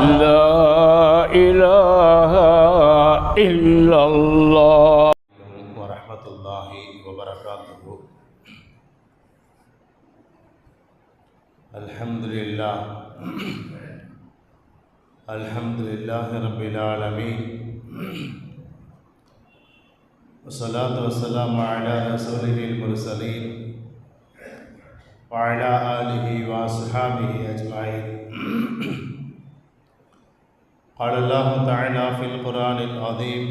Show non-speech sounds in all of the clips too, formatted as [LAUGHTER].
لا إله إلا الله. ورحمة الله وبركاته الحمد لله الحمد لله رب العالمين والصلاة والسلام على رسوله المرسلين وعلى آله وأصحابه أجمعين قال الله تعالى في القرآن العظيم،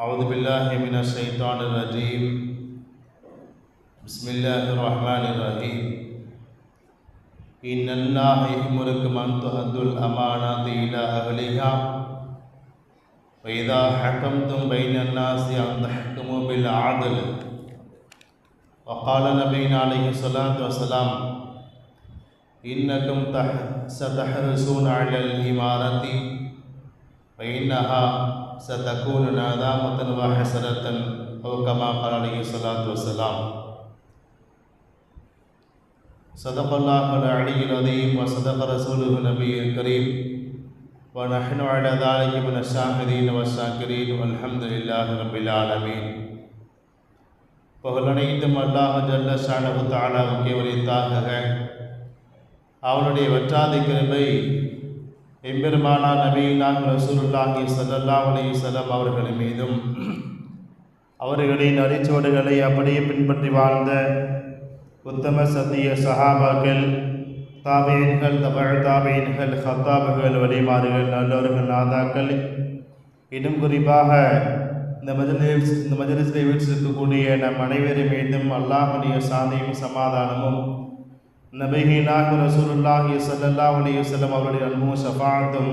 أعوذ بالله من الشيطان الرجيم. بسم الله الرحمن الرحيم. إن الله يأمركم أن تؤدوا الأمانات إلى أهلها، وإذا حكمتم بين الناس أن تحكموا بالعدل. وقال نبينا عليه الصلاة والسلام إنكم تح- ستحرصون على الإمارة فإنها ستكون ندامة وحسرة أو كما قال عليه الصلاة والسلام صدق الله العلي العظيم وصدق رسوله النبي الكريم ونحن على ذلك من الشاهدين والشاكرين والحمد لله رب العالمين புகழனைத்தும் அல்லாஹ் ஜல்ல ஷானஹு தாலாவுக்கே உரித்தாக அவனுடைய வற்றாதி கிருமை எம்பெருமானா நபீனான் ரசூலுல்லாஹி சல்லல்லா அலைஹி சலம் அவர்கள் மீதும் அவர்களின் அடிச்சுவடுகளை அப்படியே பின்பற்றி வாழ்ந்த உத்தம சத்திய சஹாபாக்கள் தாபேன்கள் தபழ் தாபேன்கள் ஹத்தாபுகள் வழிமாறுகள் நல்லவர்கள் நாதாக்கள் இன்னும் குறிப்பாக இந்த மஜலிஸ் இந்த மஜலிஸில் வீற்றிருக்கக்கூடிய நம் அனைவரும் மீதும் அல்லாஹுடைய சாந்தியும் சமாதானமும் நபிஹீனாக ரசூலுல்லாஹி சல்லல்லா அலைய செல்லம் அவருடைய அன்பும் ஷஃபாஅத்தும்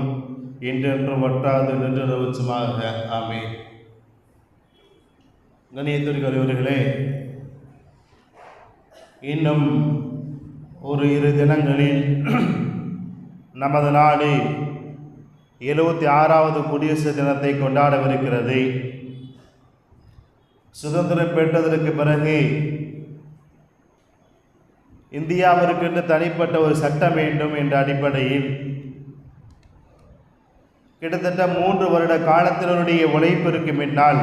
என்றென்றும் வட்டாது நின்று ஆமே கணியத்திற்கு அறிவர்களே இன்னும் ஒரு இரு தினங்களில் [CLEARS THROAT] நமது நாடு எழுபத்தி ஆறாவது குடியரசு தினத்தை கொண்டாடவிருக்கிறது. சுதந்திரம் பெற்றதற்கு பிறகு இந்தியாவிற்கென்று தனிப்பட்ட ஒரு சட்டம் வேண்டும் என்ற அடிப்படையில் கிட்டத்தட்ட மூன்று வருட காலத்தினருடைய உழைப்பிற்கு முன்னால்.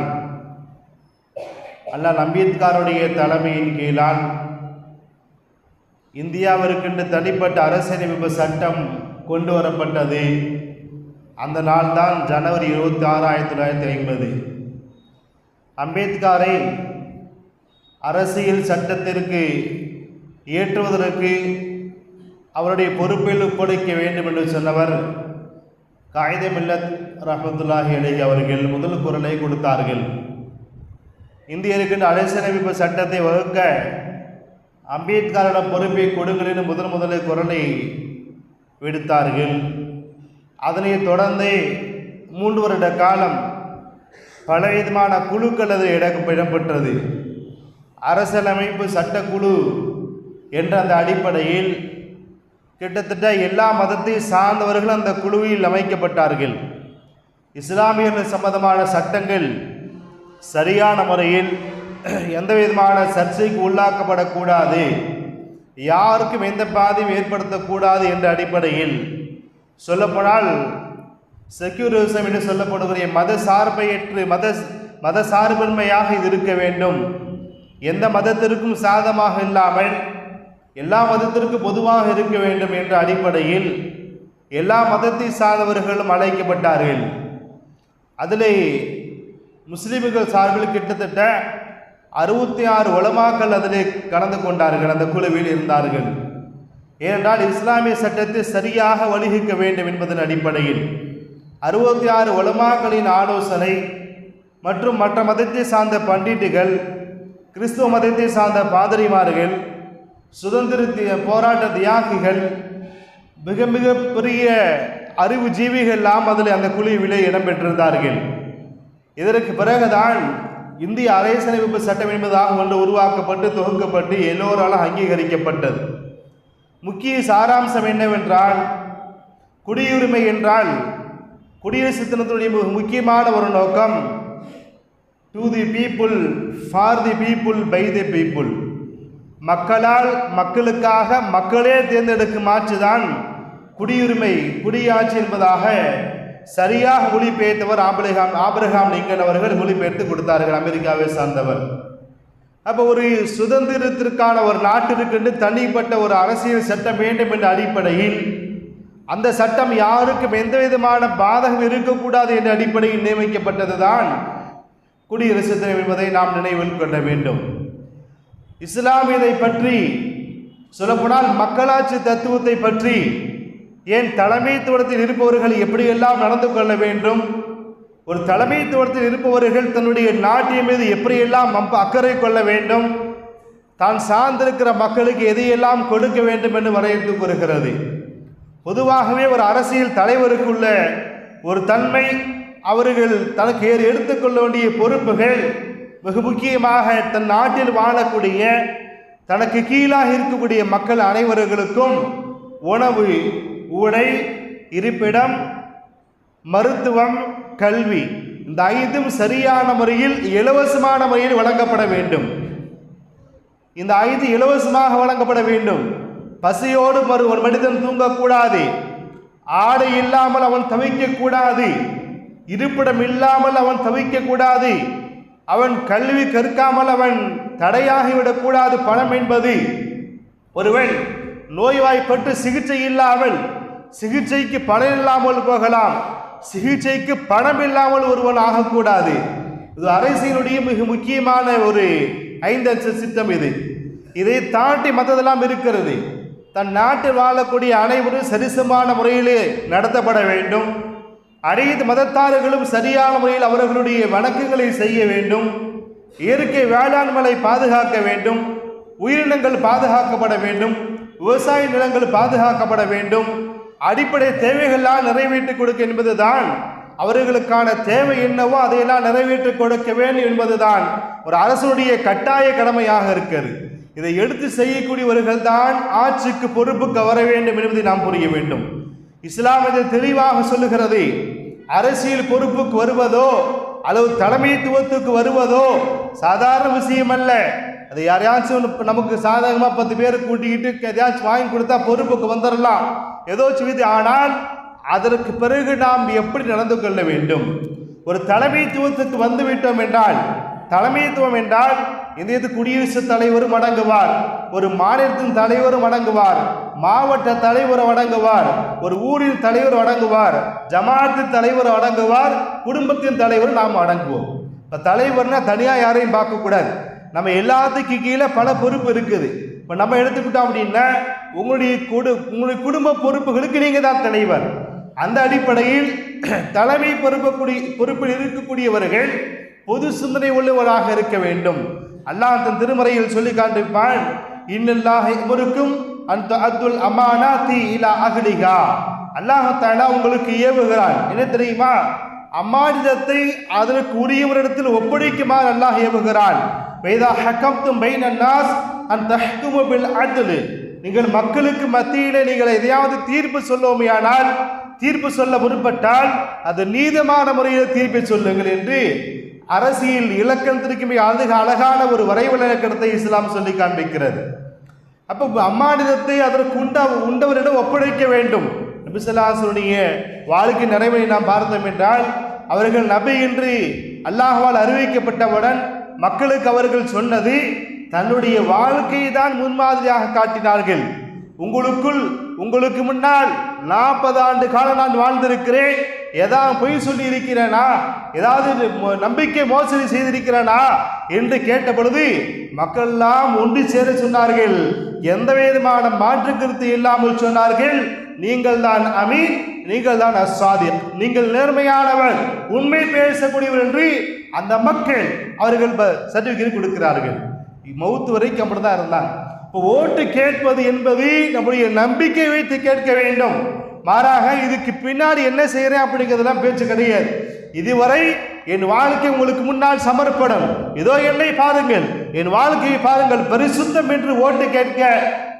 அண்ணல் அம்பேத்கருடைய தலைமையின் கீழால் இந்தியாவிற்கென்று தனிப்பட்ட அரசியலமைப்பு சட்டம் கொண்டு வரப்பட்டது. அந்த நாள் தான் ஜனவரி இருபத்தி ஆறு ஆயிரத்தி தொள்ளாயிரத்தி ஐம்பது. அம்பேத்கரை அரசியல் சட்டத்திற்கு ஏற்றுவதற்கு அவருடைய பொறுப்பில் ஒப்படைக்க வேண்டும் என்று சொன்னவர் காயிதே மில்லத் ரஹமத்துல்லாஹி அலி அவர்கள் முதல் குரலை கொடுத்தார்கள். இந்தியருக்கு அரசியலமைப்பு சட்டத்தை வகுக்க அம்பேத்கரிடம் பொறுப்பை கொடுங்கள் என்று முதன் முதலில் குரலை விடுத்தார்கள். அதனைத் தொடர்ந்து மூன்று வருட காலம் பலவிதமான குழுக்கள் அது இடம் இடம்பெற்றது. அரசியலமைப்பு சட்டக்குழு என்ற அந்த அடிப்படையில் கிட்டத்தட்ட எல்லா மதத்தை சார்ந்தவர்களும் அந்த குழுவில் அமைக்கப்பட்டார்கள். இஸ்லாமியர்கள் சம்பந்தமான சட்டங்கள் சரியான முறையில் எந்த விதமான சர்ச்சைக்கு உள்ளாக்கப்படக்கூடாது. யாருக்கும் எந்த பாதியும் ஏற்படுத்தக்கூடாது என்ற அடிப்படையில் சொல்லப்போனால் செக்யூரிசம் என்று சொல்லப்படுகிற மத சார்பையற்று மத மத சார்பின்மையாக இது இருக்க வேண்டும். எந்த மதத்திற்கும் சாதமாக இல்லாமல் எல்லா மதத்திற்கும் பொதுவாக இருக்க வேண்டும் என்ற அடிப்படையில் எல்லா மதத்தை சார்ந்தவர்களும் அழைக்கப்பட்டார்கள். அதிலே முஸ்லீம்கள் சார்பில் கிட்டத்தட்ட அறுபத்தி ஆறு உலமாக்கள் அதிலே கலந்து கொண்டார்கள் அந்த குழுவில் இருந்தார்கள். ஏனென்றால் இஸ்லாமிய சட்டத்தை சரியாக வழிகிக்க வேண்டும் என்பதன் அடிப்படையில் அறுபத்தி ஆறு உலமாக்களின் ஆலோசனை மற்றும் மற்ற மதத்தை சார்ந்த பண்டிட்டுகள் கிறிஸ்துவ மதத்தை சார்ந்த பாதிரிமார்கள் சுதந்திர போராட்ட தியாகிகள் மிக மிக பெரிய அறிவு ஜீவிகள்லாம் அதில் அந்த குழுவிலே இடம்பெற்றிருந்தார்கள் இதற்கு பிறகுதான் இந்திய அரசியலமைப்பு சட்டம் என்பதாக ஒன்று உருவாக்கப்பட்டு தொகுக்கப்பட்டு எல்லோராலும் அங்கீகரிக்கப்பட்டது. முக்கிய சாராம்சம் என்னவென்றால் குடியுரிமை என்றால் குடியரசு தினத்துடைய முக்கியமான ஒரு நோக்கம் to the people for the people by the people மக்களால் மக்களுக்காக மக்களே தேர்ந்தெடுக்கும் ஆட்சி தான் குடியுரிமை குடியாட்சி என்பதாக சரியாக மொழிபெயர்த்தவர் ஆபிரகாம் ஆபிரகாம் லிங்கன் அவர்கள் மொழிபெயர்த்து கொடுத்தார்கள் அமெரிக்காவை சார்ந்தவர். அப்போ ஒரு சுதந்திரத்திற்கான ஒரு நாட்டிற்கென்று தனிப்பட்ட ஒரு அரசியல் சட்டம் வேண்டும் என்ற அடிப்படையில் அந்த சட்டம் யாருக்கும் எந்த விதமான பாதகம் இருக்கக்கூடாது என்ற அடிப்படையில் நியமிக்கப்பட்டதுதான் குடியரசு தினம் என்பதை நாம் நினைவில் கொள்ள வேண்டும். இஸ்லாம் இதை பற்றி சொல்லப்போனால் மக்களாட்சி தத்துவத்தை பற்றி ஏன் தலைமைத்துவத்தில் இருப்பவர்கள் எப்படியெல்லாம் நடந்து கொள்ள வேண்டும்? ஒரு தலைமைத்துவத்தில் இருப்பவர்கள் தன்னுடைய நாட்டின் மீது எப்படியெல்லாம் அக்கறை கொள்ள வேண்டும்? தான் சார்ந்திருக்கிற மக்களுக்கு எதையெல்லாம் கொடுக்க வேண்டும் என்று வரையறுத்து கூறுகிறது. பொதுவாகவே ஒரு அரசியல் தலைவருக்குள்ள ஒரு தன்மை அவர்கள் தனக்கு எடுத்துக்கொள்ள வேண்டிய பொறுப்புகள் மிக முக்கியமாக தன் நாட்டில் வாழக்கூடிய தனக்கு கீழாக இருக்கக்கூடிய மக்கள் அனைவர்களுக்கும் உணவு உடை இருப்பிடம் மருத்துவம் கல்வி இந்த ஐந்தும் சரியான முறையில் இலவசமான முறையில் வழங்கப்பட வேண்டும். இந்த ஐந்து இலவசமாக வழங்கப்பட வேண்டும். பசியோடு மறு ஒரு மனிதன் தூங்கக்கூடாது. ஆடை இல்லாமல் அவன் தவிக்கக்கூடாது. இருப்பிடம் இல்லாமல் அவன் தவிக்கக்கூடாது. அவன் கல்வி கற்காமல் அவன் தடையாகிவிடக்கூடாது பணம் என்பது. ஒருவன் நோய்வாய்ப்பட்டு சிகிச்சை இல்லாமல் சிகிச்சைக்கு பணம் இல்லாமல் போகலாம். சிகிச்சைக்கு பணம் இல்லாமல் ஒருவன் ஆகக்கூடாது. இது அரசியலுடைய மிக முக்கியமான ஒரு ஐந்து சித்தம் இது. இதை தாண்டி மற்றதெல்லாம் இருக்கிறது. தன் நாட்டில் வாழக்கூடிய அனைவரும் சரிசமான முறையிலே நடத்தப்பட வேண்டும். அனைத்து மதத்தார்களும் சரியான முறையில் அவர்களுடைய வணக்கங்களை செய்ய வேண்டும். இயற்கை வேளாண்மலை பாதுகாக்க வேண்டும். உயிரினங்கள் பாதுகாக்கப்பட வேண்டும். விவசாய நிலங்கள் பாதுகாக்கப்பட வேண்டும். அடிப்படை தேவைகள்லாம் நிறைவேற்றி கொடுக்க என்பதுதான். அவர்களுக்கான தேவை என்னவோ அதையெல்லாம் நிறைவேற்றி கொடுக்க வேண்டும் என்பதுதான். ஒரு அரசனுடைய கட்டாய கடமையாக இருக்கிறது. இதை எடுத்து செய்யக்கூடியவர்கள் தான் ஆட்சிக்கு பொறுப்புக்கு வர வேண்டும் என்பதை நாம் புரிய வேண்டும். இஸ்லாம் இதை தெளிவாக சொல்லுகிறது. அரசியல் பொறுப்புக்கு வருவதோ அல்லது தலைமைத்துவத்துக்கு வருவதோ சாதாரண விஷயம் அல்ல. அது யாரையாச்சும் நமக்கு சாதகமாக பத்து பேர் கூட்டிக்கிட்டு எதையாச்சும் வாங்கி கொடுத்தா பொறுப்புக்கு வந்துடலாம் ஏதோ செய்து ஆனால் அதற்கு பிறகு நாம் எப்படி நடந்து கொள்ள வேண்டும்? ஒரு தலைமைத்துவத்துக்கு வந்துவிட்டோம் என்றால் தலைமைத்துவம் என்றால் இந்த குடியரசுத் தலைவரும் அடங்குவார். ஒரு மாநிலத்தின் தலைவரும் அடங்குவார். மாவட்ட தலைவர் அடங்குவார். ஒரு ஊரின் தலைவர் அடங்குவார். ஜமாத்தின் தலைவர் அடங்குவார். குடும்பத்தின் தலைவர் நாம் அடங்குவோம். இப்போ தலைவர்னா தனியாக யாரையும் பார்க்கக்கூடாது. நம்ம எல்லாத்துக்கு கீழே பல பொறுப்பு இருக்குது. இப்போ நம்ம எடுத்துக்கிட்டோம் அப்படின்னா உங்களுடைய குடு உங்களுடைய குடும்ப பொறுப்புகளுக்கு நீங்கள் தான் தலைவர். அந்த அடிப்படையில் [CLEARS THROAT] தலைமை பொறுப்பக்கூடிய பொறுப்பில் இருக்கக்கூடியவர்கள் பொது சிந்தனை உள்ளவராக இருக்க வேண்டும். அல்லாஹ் தன் திருமறையில் சொல்லி காண்பிப்பான் இன்னல்லாஹ் இவருக்கும் அந்த அத்துல் அமானாத்தி இலா அகலிகா அல்லாஹத்தாலா உங்களுக்கு ஏவுகிறான். என்ன தெரியுமா? அம்மானிதத்தை அதற்கு உரியவரிடத்தில் ஒப்படைக்குமாறு அல்லாஹ் ஏவுகிறான். வேதா ஹக்கம்தும் பைன் அன்னாஸ் அன் தஹ்குமு பில் நீங்கள் மக்களுக்கு மத்தியிலே நீங்கள் எதையாவது தீர்ப்பு சொல்லுவோமையானால் தீர்ப்பு சொல்ல முற்பட்டால் அது நீதமான முறையில் தீர்ப்பை சொல்லுங்கள் என்று அரசியல் இலக்கணத்திற்குமே மிக அழகான ஒரு வரைவு இலக்கணத்தை இஸ்லாம் சொல்லி காண்பிக்கிறது. அப்போ அம்மானிதத்தை அதற்கு உண்ட உண்டவரிடம் ஒப்படைக்க வேண்டும். நபிசல்லாசனுடைய வாழ்க்கை நிறைவை நாம் பார்த்தோம் என்றால் அவர்கள் நபி என்று அல்லாஹ்வால் அறிவிக்கப்பட்டவுடன் மக்களுக்கு அவர்கள் சொன்னது தன்னுடைய வாழ்க்கையை தான் முன்மாதிரியாக காட்டினார்கள். உங்களுக்குள் உங்களுக்கு முன்னால் நாற்பது ஆண்டு காலம் நான் வாழ்ந்திருக்கிறேன். ஏதாவது பொய் சொல்லி இருக்கிறேனா ஏதாவது நம்பிக்கை மோசடி செய்திருக்கிறேனா? என்று கேட்ட பொழுது மக்கள்லாம் ஒன்று சேர சொன்னார்கள். எந்த விதமான மாற்று கருத்து இல்லாமல் சொன்னார்கள். நீங்கள் தான் அமீன் நீங்கள் தான் அசாதியர் நீங்கள் நேர்மையானவர் உண்மை பேசக்கூடியவர் என்று அந்த மக்கள் அவர்கள் சர்டிபிகேட் கொடுக்கிறார்கள். மௌத்து வரைக்கும் அப்படிதான் இருந்தாங்க. இப்போ ஓட்டு கேட்பது என்பது நம்முடைய நம்பிக்கை வைத்து கேட்க வேண்டும். மாறாக இதுக்கு பின்னாடி என்ன செய்கிறேன் அப்படிங்கிறதெல்லாம் பேச்சு கிடையாது. இதுவரை என் வாழ்க்கை உங்களுக்கு முன்னால் சமர்ப்பணம். இதோ என்னை பாருங்கள். என் வாழ்க்கையை பாருங்கள். பரிசுத்தம் என்று ஓட்டு கேட்க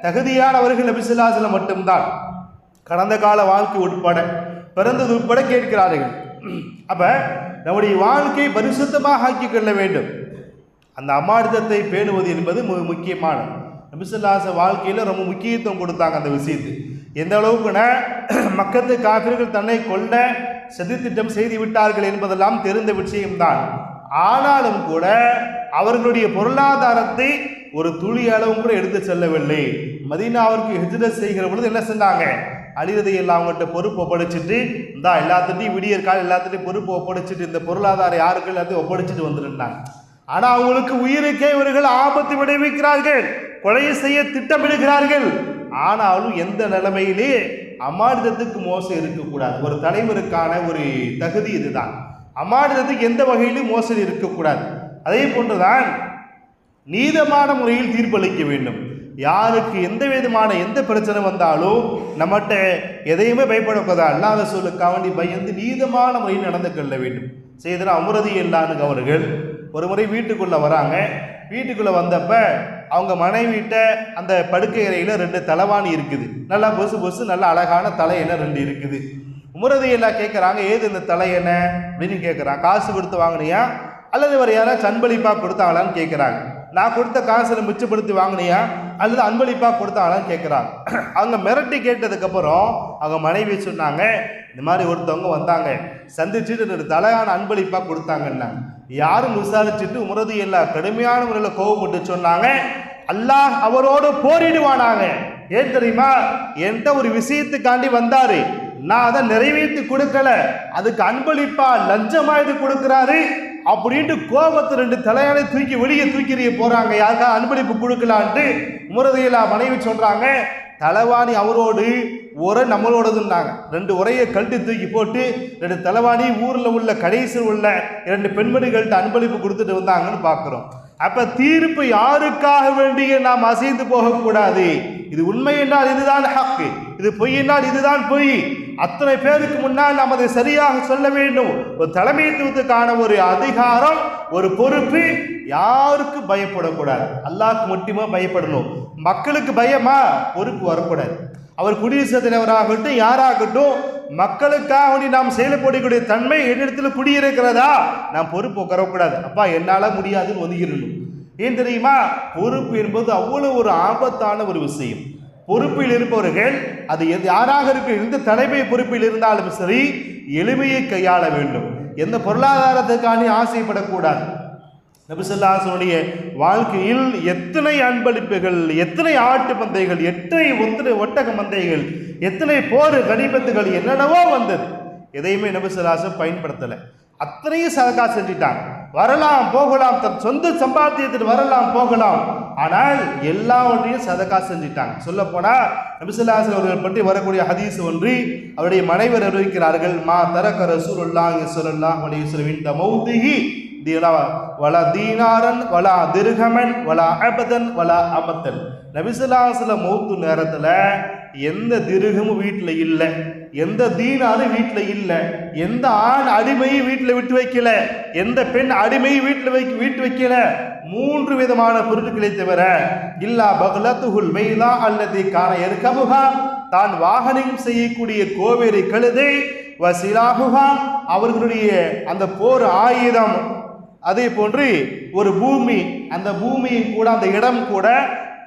தகுதியானவர்கள் நபிசுல்லாசில் மட்டும்தான். கடந்த கால வாழ்க்கை உட்பட பிறந்தது உட்பட கேட்கிறார்கள். அப்ப நம்முடைய வாழ்க்கை பரிசுத்தமாக ஆக்கிக் கொள்ள வேண்டும். அந்த அமார்த்தத்தை பேணுவது என்பது முக்கியமானது. நபிசுல்லாச வாழ்க்கையில் ரொம்ப முக்கியத்துவம் கொடுத்தாங்க அந்த விஷயத்துக்கு எந்த அளவுக்குனா [CLEARS THROAT] மக்கத்து காபிர்கள் தன்னை கொல்ல சதித்திட்டம் செய்து விட்டார்கள் என்பதெல்லாம் தெரிந்த விஷயம்தான். ஆனாலும் கூட அவர்களுடைய பொருளாதாரத்தை ஒரு துளி அளவும் கூட எடுத்து செல்லவில்லை. மதீனாவிற்கு ஹிஜ்ரத் செய்கிற பொழுது என்ன செஞ்சாங்க? அழிவதை எல்லாம் அவங்ககிட்ட பொறுப்பு ஒப்படைச்சிட்டு இந்தா எல்லாத்துட்டையும் விடியற்கால் எல்லாத்துட்டையும் பொறுப்பு ஒப்படைச்சிட்டு இந்த பொருளாதார யாருக்கு எல்லாத்தையும் ஒப்படைச்சிட்டு வந்துருந்தாங்க. ஆனால் அவங்களுக்கு உயிருக்கே இவர்கள் ஆபத்து விளைவிக்கிறார்கள். கொலை செய்ய திட்டமிடுகிறார்கள். ஆனாலும் எந்த நிலைமையிலே அமானிதத்துக்கு மோசம் இருக்கக்கூடாது. ஒரு தலைவருக்கான ஒரு தகுதி இதுதான். அமானிதத்துக்கு எந்த வகையிலும் மோசடி இருக்கக்கூடாது. அதே போன்றுதான் நீதமான முறையில் தீர்ப்பளிக்க வேண்டும். யாருக்கு எந்த விதமான எந்த பிரச்சனை வந்தாலும் நம்மகிட்ட எதையுமே பயப்படக்கூடாது. அல்லாத சொல்லுக்காக வேண்டி பயந்து நீதமான முறையில் நடந்து கொள்ள வேண்டும். செய்தன அமரதி இல்லான்னு அவர்கள் ஒரு முறை வீட்டுக்குள்ளே வராங்க. வீட்டுக்குள்ளே வந்தப்போ அவங்க மனைவிட்ட அந்த படுக்கை அறையில ரெண்டு தலைவாணி இருக்குது. நல்லா பொசு பொசு நல்ல அழகான தலையணை ரெண்டு இருக்குது. உமரதி கேட்குறாங்க ஏது இந்த என்ன? அப்படின்னு கேட்குறாங்க காசு கொடுத்து வாங்கினியா? அல்லது வேறு யாராவது சண்பளிப்பாக கொடுத்தாங்களான்னு கேட்குறாங்க நான் கொடுத்த காசில் மிச்சப்படுத்தி வாங்கினியா? அல்லது அன்பளிப்பாக கொடுத்தாங்களான்னு கேட்குறாங்க அவங்க மிரட்டி கேட்டதுக்கப்புறம் அவங்க மனைவி சொன்னாங்க இந்த மாதிரி ஒருத்தவங்க வந்தாங்க. சந்திச்சுட்டு ஒரு தலையான அன்பளிப்பாக கொடுத்தாங்கன்னா யாரும் விசாரிச்சுட்டு உமரது எல்லா கடுமையான முறையில் கோவப்பட்டு சொன்னாங்க அல்லாஹ் அவரோடு போரிடுவானாங்க ஏன் தெரியுமா? என்கிட்ட ஒரு விஷயத்துக்காண்டி வந்தாரு. நான் அதை நிறைவேற்றி கொடுக்கல. அதுக்கு அன்பளிப்பா லஞ்சமா இது கொடுக்குறாரு. அப்படின்ட்டு கோபத்தை ரெண்டு தலையானை தூக்கி வெளியே தூக்கி போறாங்க. யாருக்கா அன்பளிப்பு கொடுக்கலான்ட்டு உமரதியிலா மனைவி சொல்றாங்க தலைவாணி அவரோடு உரை நம்மளோடதுன்னாங்க. ரெண்டு உரையை கழட்டி தூக்கி போட்டு ரெண்டு தலைவாணி ஊரில் உள்ள கடைசியில் உள்ள இரண்டு பெண்மணிகள்கிட்ட அன்பளிப்பு கொடுத்துட்டு வந்தாங்கன்னு பார்க்குறோம் அப்போ தீர்ப்பு யாருக்காக வேண்டிய நாம் அசைந்து போகக்கூடாது? இது உண்மை என்றால் இதுதான் ஹக்கு. இது பொய் என்றால் இதுதான் பொய். அத்தனை பேருக்கு முன்னால் நாம் அதை சரியாக சொல்ல வேண்டும். ஒரு தலைமைத்துவத்துக்கான ஒரு அதிகாரம் ஒரு பொறுப்பு யாருக்கு பயப்படக்கூடாது? அல்லாஹ்க்கு மட்டுமே பயப்படணும். மக்களுக்கு பயமா? பொறுப்பு வரக்கூடாது. அவர் குடியரசுத் தலைவராகட்டும் யாராகட்டும் மக்களுக்காக வேண்டி நாம் செயல்படக்கூடிய தன்மை என்னிடத்தில் குடியிருக்கிறதா? நாம் பொறுப்பு உட்காரக்கூடாது. அப்பா என்னால் முடியாதுன்னு ஒதுங்கிடணும் ஏன் தெரியுமா? பொறுப்பு என்பது அவ்வளோ ஒரு ஆபத்தான ஒரு விஷயம். பொறுப்பில் இருப்பவர்கள் அது எது யாராக இருக்க எந்த தலைமை பொறுப்பில் இருந்தாலும் சரி எளிமையை கையாள வேண்டும். எந்த பொருளாதாரத்துக்காண்டி ஆசைப்படக்கூடாது. நபிசல்லாசனுடைய வாழ்க்கையில் எத்தனை அன்பளிப்புகள் எத்தனை ஆட்டு பந்தைகள் எத்தனை ஒத்தனை ஒட்டக மந்தைகள் எத்தனை போர் கனிபத்துகள் என்னென்னவோ வந்தது. எதையுமே நபிசல்லாசன் பயன்படுத்தலை. அத்தனையும் சதக்கா செஞ்சிட்டாங்க வரலாம் போகலாம் தன் சொந்த சம்பாத்தியத்தில் வரலாம் போகலாம். ஆனால் எல்லாவற்றையும் சதக்கா செஞ்சிட்டாங்க. சொல்ல போனா நபிசுல்லாசன் அவர்கள் பற்றி வரக்கூடிய ஹதீஸ் ஒன்று அவருடைய மனைவர் அறிவிக்கிறார்கள் மா தரக்க ரசூலுல்லாஹி ஸல்லல்லாஹு அலைஹி வஸல்லம் இந்த மௌதிஹி தீனா வலா தீனாரன் வலா திருகமன் வலா அபதன் வலா அமத்தன். நபிசுல்லாசல மௌத்து நேரத்தில் எந்த திருகமும் வீட்டில் இல்லை. எந்த தீனாரும் வீட்டில் இல்லை. எந்த ஆண் அடிமையும் வீட்டில் விட்டு வைக்கல. எந்த பெண் அடிமையும் வீட்டில் வைக்க வீட்டு வைக்கல. மூன்று விதமான பொருட்களை தவிர இல்லா பகலத்துகுல் மெய்லா அல்லது காண எருக்கமுகா தான் வாகனம் செய்யக்கூடிய கோவேரி கழுதை வசிலாகுகா அவர்களுடைய அந்த போர் ஆயுதம். அதே போன்று ஒரு பூமி அந்த பூமியும் கூட அந்த இடம் கூட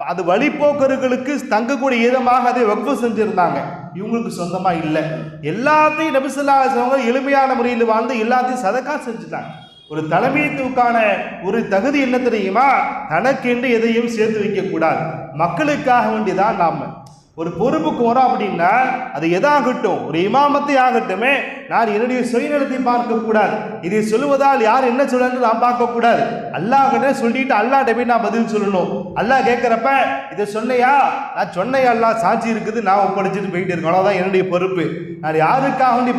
அது வழிபோக்கர்களுக்கு தங்கக்கூடிய இடமாக அதை வக்ஃபு செஞ்சுருந்தாங்க. இவங்களுக்கு சொந்தமாக இல்லை. எல்லாத்தையும் நபிசுல்லா அவங்க எளிமையான முறையில் வாழ்ந்து எல்லாத்தையும் சதக்கா செஞ்சுட்டாங்க. ஒரு தலைமைத்துவக்கான ஒரு தகுதி என்ன தெரியுமா? தனக்கென்று எதையும் சேர்த்து வைக்கக்கூடாது. மக்களுக்காக வேண்டிதான் நாம். ஒரு பொறுப்புக்கு வரோம் அப்படின்னா அது எதாகட்டும் ஒரு இமாமத்தை ஆகட்டுமே. நான் என்னுடைய சுயநலத்தை பார்க்கக்கூடாது இதை சொல்லுவதால் யார் என்ன சொல்லணும்னு நான் பார்க்கக்கூடாது அல்லாஹ்கிட்ட சொல்லிட்டு அல்லாட்ட போய் நான் பதில் சொல்லணும். அல்லாஹ் கேட்குறப்ப இதை சொன்னையா? நான் சொன்னையா அல்லாஹ் சாட்சி இருக்குது நான் ஒப்படைச்சிட்டு போயிட்டு இருக்கேன். அவ்வளோதான் என்னுடைய பொறுப்பு. நான் யாருக்காக வேண்டி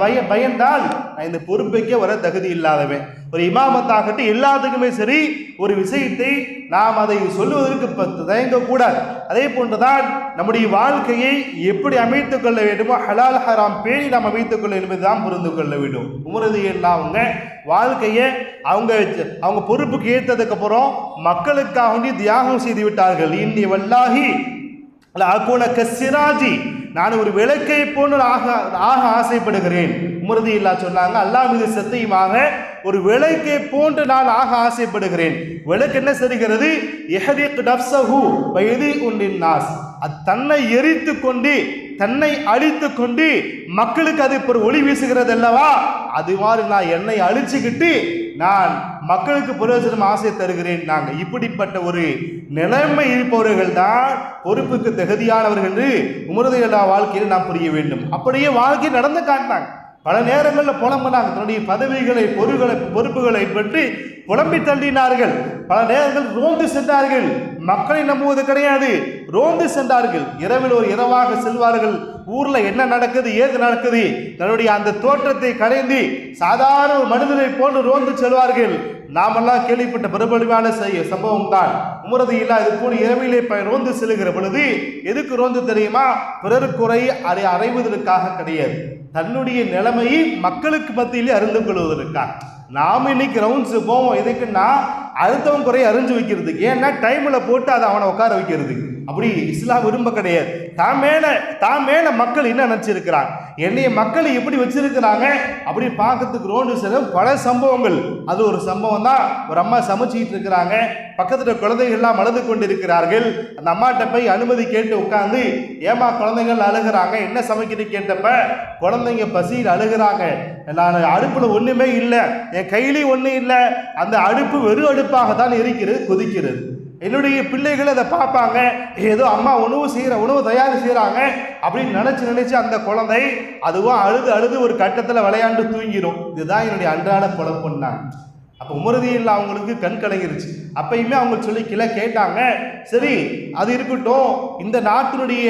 பய பயந்தால் நான் இந்த பொறுப்புக்கே வர தகுதி இல்லாதவன். ஒரு இமாமத்தாகட்டும் எல்லாத்துக்குமே சரி ஒரு விஷயத்தை நாம் அதை சொல்லுவதற்கு தயங்கக்கூடாது. அதே போன்றுதான் நம்முடைய வாழ்க்கையை எப்படி அமைத்துக் கொள்ள வேண்டுமோ ஹலால் ஹராம் பேணி நாம் அமைத்துக் கொள்ள வேண்டும் தான் புரிந்து கொள்ள வேண்டும். உமரது அவங்க வாழ்க்கையை அவங்க அவங்க பொறுப்புக்கு ஏற்றதுக்கு அப்புறம் மக்களுக்காக வேண்டி தியாகம் செய்து விட்டார்கள். இன்னி வல்லாஹி அக்குன கசிராஜி நான் ஒரு விளக்கை போன்று ஆக ஆக ஆசைப்படுகிறேன். உமரதி இல்லா சொன்னாங்க. அல்லா மீது சத்தியமாக ஒரு விளக்கை போன்று நான் ஆக ஆசைப்படுகிறேன். விளக்கு என்ன செய்கிறது? எஹரிக் டப்சஹு வயது உண்டின் நாஸ். அது தன்னை எரித்து கொண்டு தன்னை அழித்து கொண்டு மக்களுக்கு அது இப்போ ஒளி வீசுகிறது அல்லவா? அது மாதிரி நான் என்னை அழிச்சுக்கிட்டு நான் மக்களுக்கு பிரயோஜனம் ஆசை தருகிறேன். நாங்கள் இப்படிப்பட்ட ஒரு நிலைமை இருப்பவர்கள் தான் பொறுப்புக்கு தகுதியானவர்கள் என்று உமரதையல்லா வாழ்க்கையில் நாம் புரிய வேண்டும். அப்படியே வாழ்க்கை நடந்து காட்டினாங்க பல நேரங்களில் புலம்பினாங்க. தன்னுடைய பதவிகளை பொருள்களை பொறுப்புகளை பற்றி புலம்பி தள்ளினார்கள். பல நேரங்கள் ரோந்து சென்றார்கள். மக்களை நம்புவது கிடையாது. ரோந்து சென்றார்கள். இரவில் ஒரு இரவாக செல்வார்கள். ஊர்ல என்ன நடக்குது ஏது நடக்குது? தன்னுடைய அந்த தோற்றத்தை கடைந்து சாதாரண மனிதனை போன்று ரோந்து செல்வார்கள். நாமெல்லாம் கேள்விப்பட்ட பிரபலமான செய்ய சம்பவம் தான் உமரது இல்லா இது போல இரவிலே ரோந்து செல்கிற பொழுது எதுக்கு ரோந்து தெரியுமா? பிறர் குறை அதை அறைவதற்காக கிடையாது. தன்னுடைய நிலைமையை மக்களுக்கு மத்தியிலே அறிந்து கொள்வதற்காக. நாம் இன்னைக்கு ரவுண்ட்ஸ் போவோம். எதுக்குன்னா அடுத்தவன் குறைய அறிஞ்சு வைக்கிறதுக்கு ஏன்னா டைமில் போட்டு அதை அவனை உட்கார வைக்கிறதுக்கு அப்படி இஸ்லாம் விரும்ப கிடையாது. தான் மேல தான் மேல மக்கள் என்ன நினைச்சிருக்கிறாங்க? என்னைய மக்கள் எப்படி வச்சிருக்கிறாங்க? அப்படி பார்க்கறதுக்கு ரோடு செல்லும் பல சம்பவங்கள். அது ஒரு சம்பவம் தான். ஒரு அம்மா சமைச்சிக்கிட்டு இருக்கிறாங்க. பக்கத்துல குழந்தைகள்லாம் அழுது கொண்டு இருக்கிறார்கள் அந்த அம்மாட்ட போய் அனுமதி கேட்டு உட்காந்து ஏமா குழந்தைகள் அழுகுறாங்க? என்ன சமைக்கிறது கேட்டப்ப குழந்தைங்க பசியில் அழுகுறாங்க. நான் அடுப்புல ஒண்ணுமே இல்லை. என் கையிலையும் ஒன்றும் இல்லை. அந்த அடுப்பு வெறும் அடுப்பாக தான் இருக்கிறது கொதிக்கிறது. என்னுடைய பிள்ளைகள் அதை பார்ப்பாங்க. ஏதோ அம்மா உணவு செய்கிற உணவு தயார் செய்கிறாங்க அப்படின்னு நினச்சி நினச்சி அந்த குழந்தை அதுவும் அழுது அழுது ஒரு கட்டத்தில் விளையாண்டு தூங்கிடும் இதுதான் என்னுடைய அன்றாட குழப்பம்னாங்க அப்போ உமரதியில் அவங்களுக்கு கண் கலங்கிருச்சு. அப்பயுமே அவங்க சொல்லி கிளை கேட்டாங்க. சரி அது இருக்கட்டும். இந்த நாட்டினுடைய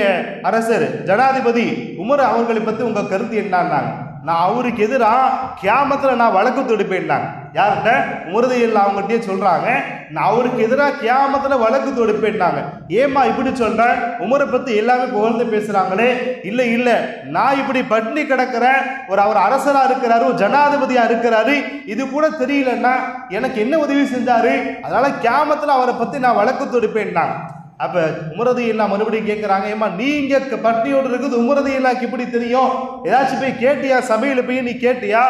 அரசர் ஜனாதிபதி உமர் அவர்களை பற்றி உங்கள் கருத்து என்னான்னாங்க? நான் அவருக்கு எதிராக கியாமத்தில் நான் வழக்கு தொடுப்பேன்னாங்க. யார்கிட்ட? உமரதியில் அவங்ககிட்டயே சொல்கிறாங்க நான் அவருக்கு எதிராக கியாமத்தில் வழக்கு தொடுப்பேன்னாங்க. ஏம்மா இப்படி சொல்கிறேன் உமரை பற்றி எல்லாமே புகழ்ந்து பேசுகிறாங்களே இல்லை இல்லை. நான் இப்படி பட்னி கிடக்கிறேன் ஒரு அவர் அரசராக இருக்கிறாரு ஒரு ஜனாதிபதியாக இருக்கிறாரு இது கூட தெரியலன்னா எனக்கு என்ன உதவி செஞ்சாரு? அதனால் கியாமத்தில் அவரை பற்றி நான் வழக்கு தொடுப்பேன்னாங்க. அப்ப உமரது இல்லா மறுபடியும் கேட்குறாங்க ஏமா நீங்க க- பட்டினியோடு இருக்குது உமரது இல்லாக்கு தெரியும்? ஏதாச்சும் போய் கேட்டியா? சபையில போய் நீ கேட்டியா?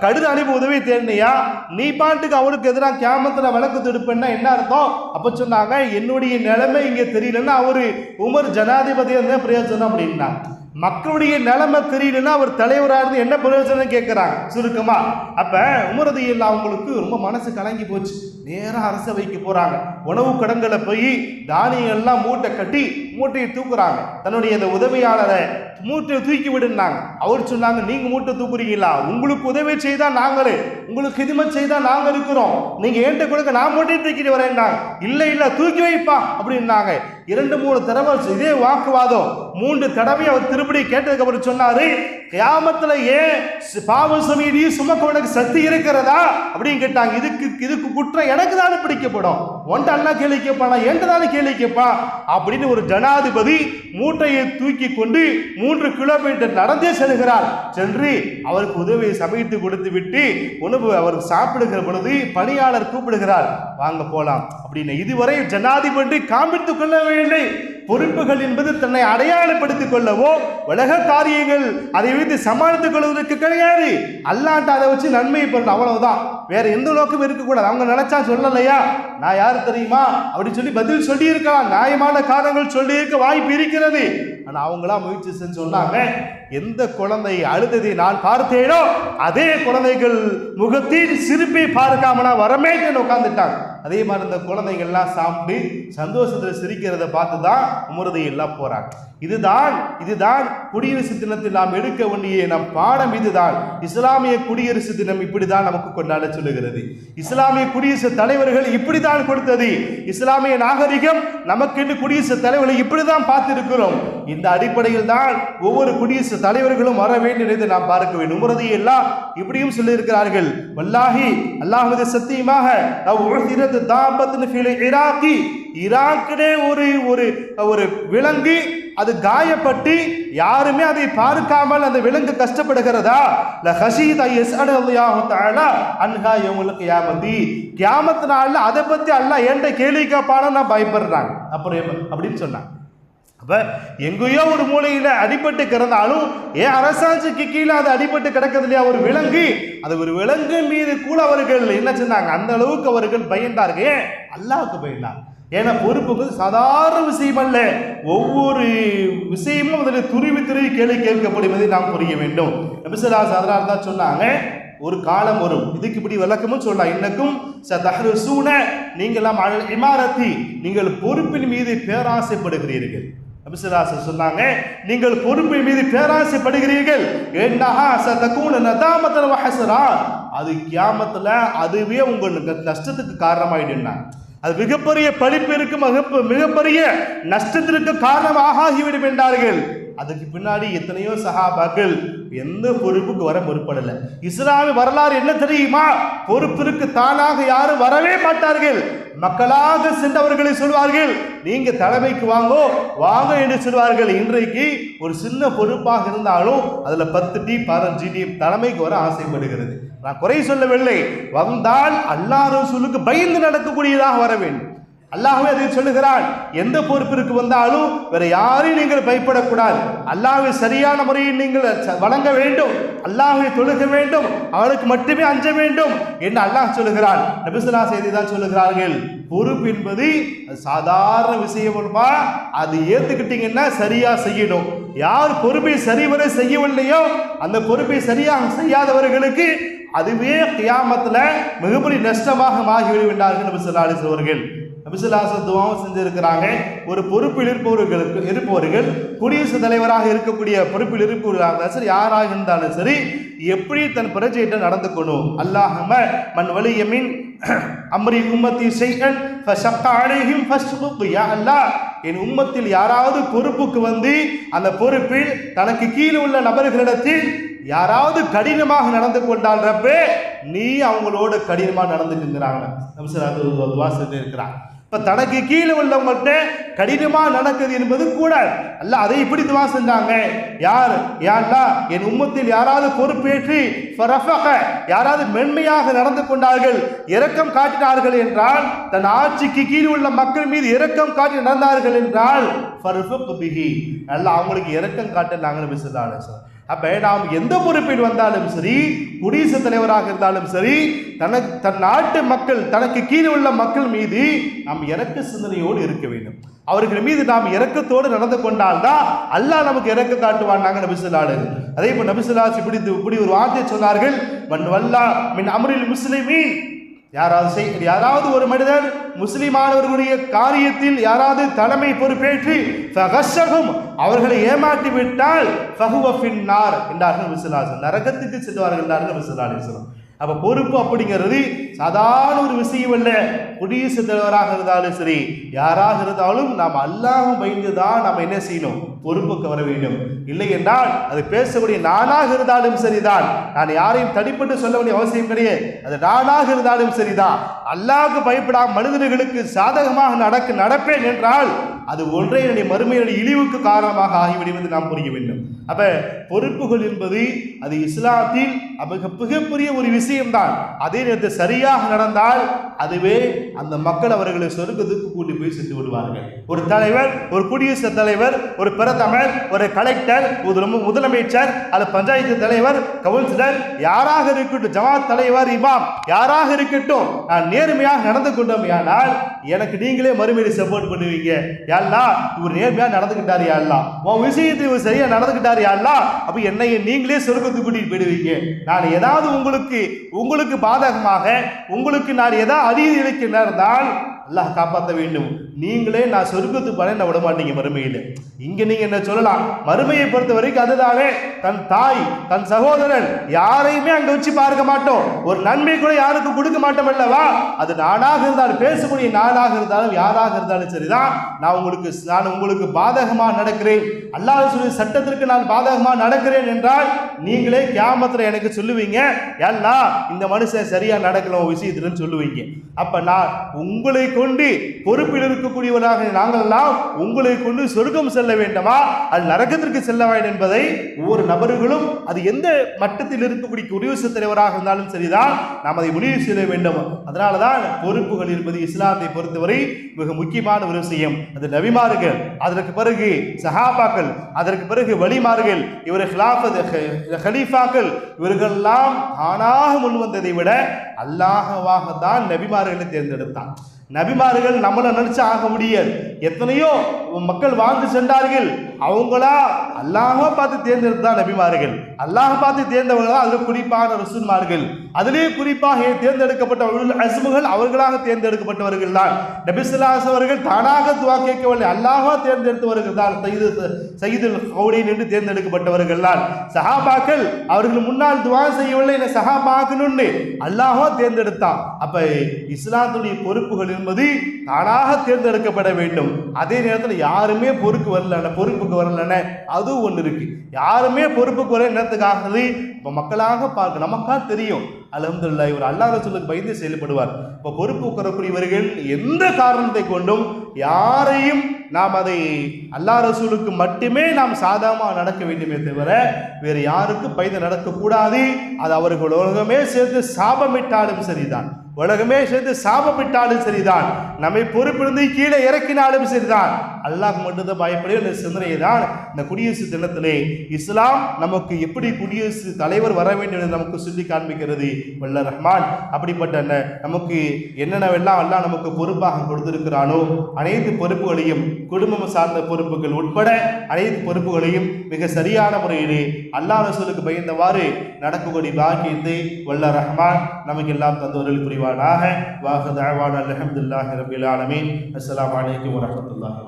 கடுத அனுப்பி உதவி தேடினியா? நீ பாட்டுக்கு அவருக்கு எதிராக கேமத்துல விளக்கு தொடுப்பேன்னா என்ன அர்த்தம்? அப்ப சொன்னாங்க என்னுடைய நிலைமை இங்க தெரியலன்னா அவரு உமர் ஜனாதிபதியா இருந்தா பிரயோஜனம் அப்படின்னா மக்களுடைய நிலைமை தெரியலன்னா அவர் தலைவராக இருந்து என்ன பிரயோஜனம்? கேட்குறாங்க சுருக்கமா. அப்ப உமரதி இல்லா அவங்களுக்கு ரொம்ப மனசு கலங்கி போச்சு. நேராக அரசவைக்கு போகிறாங்க உணவு கடன்களை போய் தானியங்கள்லாம் மூட்டை கட்டி மூட்டையை தூக்குறாங்க. தன்னுடைய இந்த உதவியாளரை மூட்டையை தூக்கி விடுனாங்க அவர் சொன்னாங்க நீங்கள் மூட்டை தூக்குறீங்களா? உங்களுக்கு உதவி செய்தால் நாங்களே. உங்களுக்கு இதுமை செய்தால் நாங்கள் இருக்கிறோம். நீங்கள் ஏன்ட்ட கொடுக்க நான் மூட்டையை தூக்கிட்டு வரேன்னாங்க. இல்லை இல்லை தூக்கி வைப்பா அப்படின்னாங்க. இரண்டு மூணு தடவை இதே வாக்குவாதம். மூன்று தடவை அவர் திருப்படி கேட்டதுக்கு அப்புறம் சொன்னாரு கிராமத்தில் ஏன் பாவ சமீதி சுமக்க உனக்கு சக்தி இருக்கிறதா? அப்படின்னு கேட்டாங்க. இதுக்கு இதுக்கு குற்றம் எனக்கு தானே பிடிக்கப்படும்? ஒன்றை அண்ணா கேள்வி கேட்பானா? என்கிட்ட தானே கேள்வி கேட்பான் அப்படின்னு ஒரு ஜனாதிபதி மூட்டையை தூக்கி கொண்டு மூன்று கிலோமீட்டர் நடந்தே செல்கிறார். சென்று அவருக்கு உதவியை சமைத்து கொடுத்து விட்டு உணவு அவர் சாப்பிடுகிற பொழுது பணியாளர் கூப்பிடுகிறார். வாங்க போலாம். அப்படின்னு இதுவரை ஜனாதிபதி காண்பித்துக் கொள்ளவில்லை பொறுப்புகள் என்பது தன்னை அடையாளப்படுத்திக் கொள்ளவோ உலக காரியங்கள் அதை வைத்து சமாளித்துக் கொள்வதற்கு கிடையாது. அல்லாண்ட அதை வச்சு நன்மையை பெறணும் அவ்வளவுதான். வேற எந்த நோக்கம் இருக்கக்கூடாது. அவங்க நினைச்சா சொல்லலையா? நான் யார் தெரியுமா? அப்படி சொல்லி பதில் சொல்லி இருக்கலாம் நியாயமான காரணங்கள் சொல்லி இருக்க வாய்ப்பு இருக்கிறது. ஆனா அவங்களா முயற்சி செஞ்சு சொன்னாங்க எந்த குழந்தை அழுததை நான் பார்த்தேனோ அதே குழந்தைகள் முகத்தில் சிரிப்பை பார்க்காம நான் வரமேட்டேன்னு உட்காந்துட்டாங்க அதே மாதிரி இந்த குழந்தைகள்லாம் சாப்பிட்டு சந்தோஷத்தில் சிரிக்கிறத பார்த்து தான் உமரதை போகிறாங்க இதுதான் இதுதான் குடியரசு தினத்தில் நாம் எடுக்க வேண்டிய நம் பாடம் இதுதான். இஸ்லாமிய குடியரசு தினம் இப்படிதான் நமக்கு கொண்டாட சொல்லுகிறது. இஸ்லாமிய குடியரசு தலைவர்கள் இப்படித்தான் கொடுத்தது. இஸ்லாமிய நாகரிகம் நமக்கென்று குடியரசு தலைவர்களை இப்படிதான் பார்த்திருக்கிறோம். இந்த அடிப்படையில் தான் ஒவ்வொரு குடியரசு தலைவர்களும் வர வேண்டும் என்று நாம் பார்க்க வேண்டும். உமரது எல்லாம் இப்படியும் சொல்லியிருக்கிறார்கள். வல்லாஹி அல்லாஹது சத்தியமாக லவ் இராக்கி. ஈராக்கிலே ஒரு ஒரு ஒரு விலங்கு அது காயப்பட்டு யாருமே அதை பார்க்காமல் அந்த விலங்கு கஷ்டப்படுகிறதா? ல ஹஷீத் யஸ்அலு அல்லாஹு தஆலா அன்ஹா யௌமுல் கியாமத்தி. அதை பத்தி அல்லாஹ் ஏண்ட கேள்வி கேட்பானோ நான் பயப்படுறாங்க. அப்புறம் அப்படின்னு சொன்னாங்க அப்போ எங்கேயோ ஒரு மூலையில் அடிபட்டு கிடந்தாலும் ஏன் அரசாட்சிக்கு கீழே அது அடிபட்டு கிடக்கிறது இல்லையா? ஒரு விலங்கு. அது ஒரு விலங்கு மீது கூட அவர்கள் என்ன செஞ்சாங்க அந்த அளவுக்கு அவர்கள் பயந்தார்கள் ஏன்? அல்லாவுக்கு பயந்தாங்க ஏன்னா பொறுப்புங்கிறது சாதாரண விஷயம் அல்ல. ஒவ்வொரு விஷயமும் அதில் துருவி துருவி கேள்வி கேட்கப்படுவதை நாம் புரிய வேண்டும். நபிசல்லாஸ் அதனால தான் சொன்னாங்க ஒரு காலம் வரும். இதுக்கு இப்படி விளக்கமும் சொல்லலாம். இன்னக்கும் சூன நீங்களாம் அழ இமாரத்தி நீங்கள் பொறுப்பின் மீது பேராசைப்படுகிறீர்கள். நபிசுல்லாசன் சொன்னாங்க நீங்கள் பொறுப்பின் மீது பேராசைப்படுகிறீர்கள். ஏன்னஹா சதகூன நதாமத்தன வஹசரா அது கியாமத்தில் அதுவே உங்களுக்கு நஷ்டத்துக்கு காரணமாயிடுனா அது மிகப்பெரிய பழிப்பிற்கு மகப்பு மிகப்பெரிய நஷ்டத்திற்கு காரணமாக ஆகிவிடும் என்றார்கள். அதுக்கு பின்னாடி எத்தனையோ சகாபாக்கள் எந்த பொறுப்புக்கு வர பொறுப்படல இஸ்லாமிய வரலாறு என்ன தெரியுமா? பொறுப்பிற்கு தானாக யாரும் வரவே மாட்டார்கள். மக்களாக சென்றவர்களை சொல்வார்கள் நீங்க தலைமைக்கு வாங்கோ வாங்க என்று சொல்வார்கள். இன்றைக்கு ஒரு சின்ன பொறுப்பாக இருந்தாலும் அதுல பத்து டி பதினஞ்சு டி தலைமைக்கு வர ஆசைப்படுகிறது. நான் குறை சொல்லவில்லை. வந்தால் அல்லாத சொல்லுக்கு பயந்து நடக்கக்கூடியதாக வர வேண்டும். அல்லாஹ்வே அதை சொல்லுகிறான் எந்த பொறுப்பிற்கு வந்தாலும் வேற யாரையும் நீங்கள் பயப்படக்கூடாது. அல்லாஹ்வை சரியான முறையில் நீங்கள் வழங்க வணங்க வேண்டும் அல்லாஹ்வை தொழுக வேண்டும் அவனுக்கு மட்டுமே அஞ்ச வேண்டும் என்று அல்லாஹ் சொல்லுகிறான். நபிசுல்லா செய்தி தான் சொல்லுகிறார்கள் பொறுப்பு என்பது சாதாரண விஷயம் அல்லவா அது ஏத்துக்கிட்டீங்கன்னா சரியா செய்யணும். யார் பொறுப்பை சரிவர செய்யவில்லையோ அந்த பொறுப்பை சரியாக செய்யாதவர்களுக்கு அதுவே கியாமத்தில் மிகப்பெரிய நஷ்டமாக ஆகிவிடும் என்றார்கள் நபி அவர்கள். நபிசுல்லாசன் துவாவும் செஞ்சிருக்கிறாங்க. ஒரு பொறுப்பில் இருப்பவர்களுக்கு இருப்பவர்கள் குடியரசுத் தலைவராக இருக்கக்கூடிய பொறுப்பில் இருப்பவர்களாக இருந்தாலும் சரி யாராக இருந்தாலும் சரி எப்படி தன் பிரஜையிட்ட நடந்துக்கணும் அல்லாஹம மன் வலியமின் அம்ரி உம்மத்தி செய்யன் அழையும் யா அல்லாஹ் என் உம்மத்தில் யாராவது பொறுப்புக்கு வந்து அந்த பொறுப்பில் தனக்கு கீழே உள்ள நபர்களிடத்தில் யாராவது கடினமாக நடந்து கொண்டால் ரப்பே நீ அவங்களோட கடினமாக நடந்துட்டுங்கிறாங்க வாசல் இருக்கிறான் இப்போ தனக்கு கீழே உள்ளவங்கள்ட்ட கடினமாக நடக்குது என்பது கூட அல்ல அதை இப்படி துவா செஞ்சாங்க. யார்? யார்னா என் உம்மத்தில் யாராவது பொறுப்பேற்றி ஃபரஃபக, யாராவது மென்மையாக நடந்து கொண்டார்கள் இரக்கம் காட்டினார்கள் என்றால் தன் ஆட்சிக்கு கீழே உள்ள மக்கள் மீது இரக்கம் காட்டி நடந்தார்கள் என்றால் ஃபர்ஃபக் அல்ல அவங்களுக்கு இரக்கம் காட்ட நாங்கள் பேசுகிறாங்க சார். அப்போ நாம் எந்த பொறுப்பில் வந்தாலும் சரி குடியரசுத் தலைவராக இருந்தாலும் சரி தனக்கு தன் நாட்டு மக்கள் தனக்கு கீழே உள்ள மக்கள் மீது நாம் இறக்க சிந்தனையோடு இருக்க வேண்டும். அவர்கள் மீது நாம் இறக்கத்தோடு நடந்து கொண்டால்தான் அல்லாஹ் நமக்கு இறக்க காட்டுவான் நாங்கள் நபிசுல்லாடு அதே போல் நபிசுல்லாஸ் இப்படி இப்படி ஒரு வார்த்தை சொன்னார்கள் மண் வல்லா மின் அமரில் முஸ்லிமீன். யாராவது செய் யாராவது ஒரு மனிதர் முஸ்லிமானவர்களுடைய காரியத்தில் யாராவது தலைமை பொறுப்பேற்று ஃபகஷகும் அவர்களை ஏமாற்றி விட்டால் ஃபஹுவ பின்னார் என்றார்கள் விசுலாசன் நரகத்துக்கு செல்வார்கள் என்றார்கள் விசுலாசனம் அப்ப பொறுப்பு அப்படிங்கிறது சாதாரண ஒரு விஷயம் அல்ல குடியரசு தலைவராக இருந்தாலும் சரி யாராக இருந்தாலும் நாம் அல்லாஹ் பயந்து தான் நாம் என்ன செய்யணும்? பொறுப்புக்கு வர வேண்டும். இல்லை என்றால் அது பேசக்கூடிய நானாக இருந்தாலும் சரிதான். நான் யாரையும் தனிப்பட்டு சொல்ல வேண்டிய அவசியம் கிடையாது. அது நானாக இருந்தாலும் சரிதான். அல்லாவுக்கு பயப்படாம மனிதர்களுக்கு சாதகமாக நடக்க நடப்பேன் என்றால் அது ஒன்றே என்னுடைய மறுமையுடைய இழிவுக்கு காரணமாக ஆகிவிடுவது நாம் புரிய வேண்டும். அப்ப பொறுப்புகள் என்பது அது இஸ்லாத்தில் மிக மிகப்பெரிய ஒரு விஷயம்தான். அதே நேரத்தில் சரியாக நடந்தால் அதுவே அந்த மக்கள் அவர்களை சொர்க்கத்துக்கு கூட்டி போய் சென்று விடுவார்கள். ஒரு தலைவர் ஒரு குடியரசுத் தலைவர் ஒரு பிரதமர் ஒரு கலெக்டர் ஒரு முதலமைச்சர் அது பஞ்சாயத்து தலைவர் கவுன்சிலர் யாராக இருக்கட்டும் ஜமாத் தலைவர் இமாம் யாராக இருக்கட்டும் நான் நேர்மையாக நடந்து கொண்டோம். ஆனால் எனக்கு நீங்களே மறுமையை சப்போர்ட் பண்ணுவீங்க. யாழ்லா இவர் நேர்மையாக நடந்துக்கிட்டார் யாருலாம் உன் விஷயத்தை இவர் சரியாக நடந்துக்கிட்டார் யாருலாம் அப்போ என்னையை நீங்களே சொர்க்கத்துக்கு கூட்டிட்டு போயிடுவீங்க. நான் ஏதாவது உங்களுக்கு உங்களுக்கு பாதகமாக உங்களுக்கு நான் ஏதாவது அறிவு இழைக்க நேர்ந்தால் அல்லாஹ் காப்பாற்ற வேண்டும். நீங்களே நான் சொர்க்கத்துக்கு போனேன் நான் விட மாட்டீங்க மறுமையில்? இங்கே நீங்கள் என்ன சொல்லலாம்? மறுமையை பொறுத்த வரைக்கும் அதுதானே. தன் தாய் தன் சகோதரன் யாரையுமே அங்கே வச்சு பார்க்க மாட்டோம். ஒரு நன்மை கூட யாருக்கும் கொடுக்க மாட்டோம் அல்லவா? அது நானாக இருந்தாலும் பேசக்கூடிய நானாக இருந்தாலும் யாராக இருந்தாலும் சரிதான். நான் உங்களுக்கு நான் உங்களுக்கு பாதகமாக நடக்கிறேன். அல்லாஹ் சொல்லி சட்டத்திற்கு நான் பாதகமாக நடக்கிறேன் என்றால் நீங்களே கேமத்தில் எனக்கு சொல்லுவீங்க ஏன்னா இந்த மனுஷன் சரியாக நடக்கல விஷயத்துலன்னு சொல்லுவீங்க. அப்போ நான் உங்களை கொண்டு பொறுப்பில் இருக்கும் நாங்கள் எல்லாம் உங்களை கொண்டு சொர்க்கம் செல்ல வேண்டுமா? அது நரகத்திற்கு செல்ல வேண்டும் என்பதை ஒவ்வொரு நபர்களும் அது எந்த மட்டத்தில் இருக்கக்கூடிய குடியரசுத் தலைவராக இருந்தாலும் சரிதான் நாம் அதை முடிவு செய்ய வேண்டும். அதனால தான் பொறுப்புகள் என்பது இஸ்லாத்தை பொறுத்தவரை மிக முக்கியமான ஒரு விஷயம். அது நபிமார்கள் அதற்கு பிறகு சஹாபாக்கள் அதற்கு பிறகு வழிமார்கள் இவர் ஹிலாஃபத் ஹலீஃபாக்கள் இவர்களெல்லாம் தானாக முன் வந்ததை விட அல்லாஹவாக தான் நபிமார்களை தேர்ந்தெடுத்தான். நபிமார்கள் நம்மளை நினைச்சு ஆக முடியாது. எத்தனையோ மக்கள் வாழ்ந்து சென்றார்கள். அவங்களா அல்லாஹ பார்த்து தேர்ந்தெடுத்தா நபிமார்கள். அல்லாஹ் பார்த்து தேர்ந்தவர்கள் தான் அதில் குறிப்பான ரசூல்மார்கள். அதிலே குறிப்பாக தேர்ந்தெடுக்கப்பட்ட அசுமுகள் அவர்களாக தேர்ந்தெடுக்கப்பட்டவர்கள் தான். நபிசுல்லாஸ் அவர்கள் தானாக துவா கேட்கவில்லை. அல்லாஹா தேர்ந்தெடுத்தவர்கள் தான் சைது சைதுல் கவுலின் என்று தேர்ந்தெடுக்கப்பட்டவர்கள் தான். சஹாபாக்கள் அவர்கள் முன்னால் துவா செய்யவில்லை என்னை சஹாபாக்கணும்னு அல்லாஹா தேர்ந்தெடுத்தான். அப்ப இஸ்லாத்துடைய பொறுப்புகள் என்பது தானாக தேர்ந்தெடுக்கப்பட வேண்டும். அதே நேரத்தில் யாருமே பொறுப்பு வரலன பொறுப்புக்கு வரலன அதுவும் ஒன்று இருக்கு. யாருமே பொறுப்புக்கு வர நேரத்துக்காகது இப்போ மக்களாக பார்க்க நமக்கா தெரியும். அலமதுல்லா இவர் அல்லாஹ் ரசூலுக்கு பயந்து செயல்படுவார். இப்போ பொறுப்பு உட்கரக்கூடியவர்கள் எந்த காரணத்தை கொண்டும் யாரையும் நாம் அதை அல்லாஹ் ரசூலுக்கு மட்டுமே நாம் சாதகமாக நடக்க வேண்டுமே தவிர வேறு யாருக்கும் பயந்து நடக்கக்கூடாது. அது அவர்கள் உலகமே சேர்த்து சாபமிட்டாலும் சரிதான். உலகமே சேர்ந்து சாபமிட்டாலும் சரிதான். நம்மை பொறுப்பிருந்து கீழே இறக்கினாலும் சரிதான். அல்லாஹ் மட்டும்தான் பயப்படைய இந்த சிந்தனை தான் இந்த குடியரசு தினத்திலே இஸ்லாம் நமக்கு எப்படி குடியரசு தலைவர் வர வேண்டும் என்று நமக்கு சொல்லி காண்பிக்கிறது. வல்ல ரஹ்மான். அப்படிப்பட்ட ந- நமக்கு என்னென்னவெல்லாம் எல்லாம் நமக்கு பொறுப்பாக கொடுத்திருக்கிறானோ அனைத்து பொறுப்புகளையும் குடும்பம் சார்ந்த பொறுப்புகள் உட்பட அனைத்து பொறுப்புகளையும் மிக சரியான முறையிலே அல்லாஹ் ரசூலுக்கு பயந்தவாறு நடக்கக்கூடிய பாக்கியத்தை வல்ல ரஹ்மான் நமக்கு எல்லாம் தந்தவர்கள் புரிவார் वाला है वाखदावान अलहमदिल्ला रबीआलमीन असल वरहमल